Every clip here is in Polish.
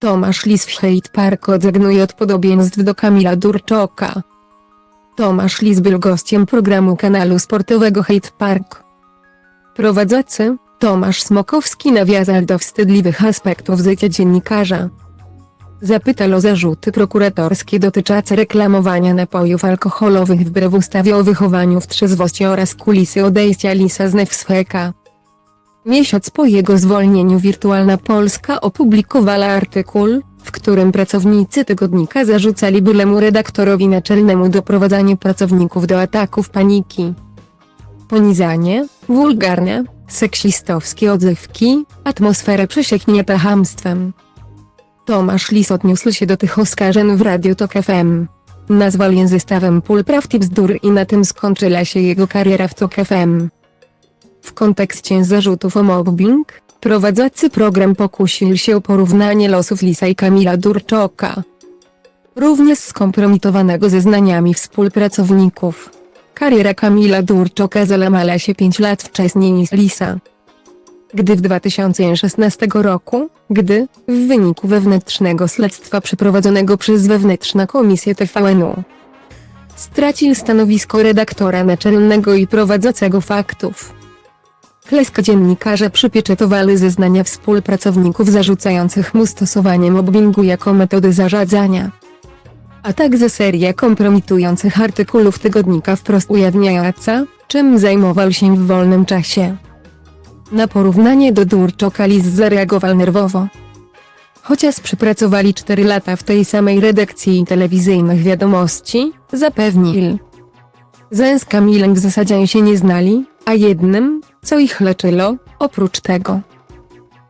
Tomasz Lis w Hate Park odzegnuje od podobieństw do Kamila Durczoka. Tomasz Lis był gościem programu kanału sportowego Hate Park. Prowadzący, Tomasz Smokowski nawiązał do wstydliwych aspektów życia dziennikarza. Zapytał o zarzuty prokuratorskie dotyczące reklamowania napojów alkoholowych wbrew ustawie o wychowaniu w trzeźwości oraz kulisy odejścia Lisa z Nefsfeka. Miesiąc po jego zwolnieniu Wirtualna Polska opublikowała artykuł, w którym pracownicy tygodnika zarzucali bylemu redaktorowi naczelnemu doprowadzanie pracowników do ataków paniki. Ponizanie, wulgarne, seksistowskie odzywki, atmosfera przesieknięta chamstwem. Tomasz Lis odniósł się do tych oskarżeń w Radiu Tok FM. Nazwał je zestawem pól prawd i bzdur i na tym skończyła się jego kariera w Tok FM. W kontekście zarzutów o mobbing, prowadzący program pokusił się o porównanie losów Lisa i Kamila Durczoka. Również skompromitowanego zeznaniami współpracowników. Kariera Kamila Durczoka załamała się 5 lat wcześniej niż Lisa. Gdy w 2016 roku, gdy, w wyniku wewnętrznego śledztwa przeprowadzonego przez wewnętrzną komisję TVN-u, stracił stanowisko redaktora naczelnego i prowadzącego faktów. Kleska dziennikarze przypieczętowali zeznania współpracowników zarzucających mu stosowanie mobbingu jako metody zarządzania. A także seria kompromitujących artykułów tygodnika wprost ujawniająca, czym zajmował się w wolnym czasie. Na porównanie do Durczoka Lis zareagował nerwowo. Chociaż przepracowali 4 lata w tej samej redakcji telewizyjnych wiadomości, zapewnił. Zen z Kamilem w zasadzie się nie znali, a jednym, co ich leczyło, oprócz tego.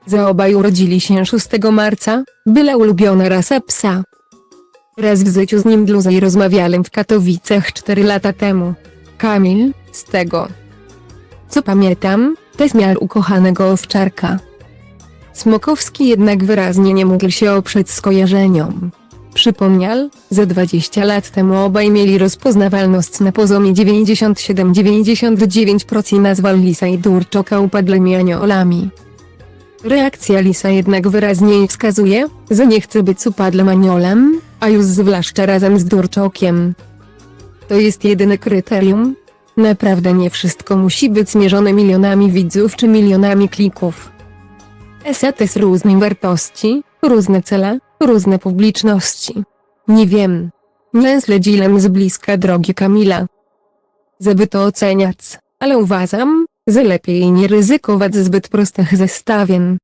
Za obaj urodzili się 6 marca, byla ulubiona rasa psa. Raz w życiu z nim dłużej rozmawiałem w Katowicach 4 lata temu. Kamil, z tego co pamiętam, też miał ukochanego owczarka. Smokowski jednak wyraźnie nie mógł się oprzeć skojarzeniom. Przypomniał, że 20 lat temu obaj mieli rozpoznawalność na poziomie 97-99% nazwał Lisa i Durczoka upadłymi aniołami. Reakcja Lisa jednak wyraźnie wskazuje, że nie chce być upadłym aniołem, a już zwłaszcza razem z Durczokiem. To jest jedyne kryterium, Naprawdę nie wszystko musi być zmierzone milionami widzów czy milionami klików. Esetes różnej wartości, różne cele, różne publiczności. Nie wiem. Nie śledziłem z bliska drogi Kamila. Żeby to oceniać, ale uważam, że lepiej nie ryzykować zbyt prostych zestawień.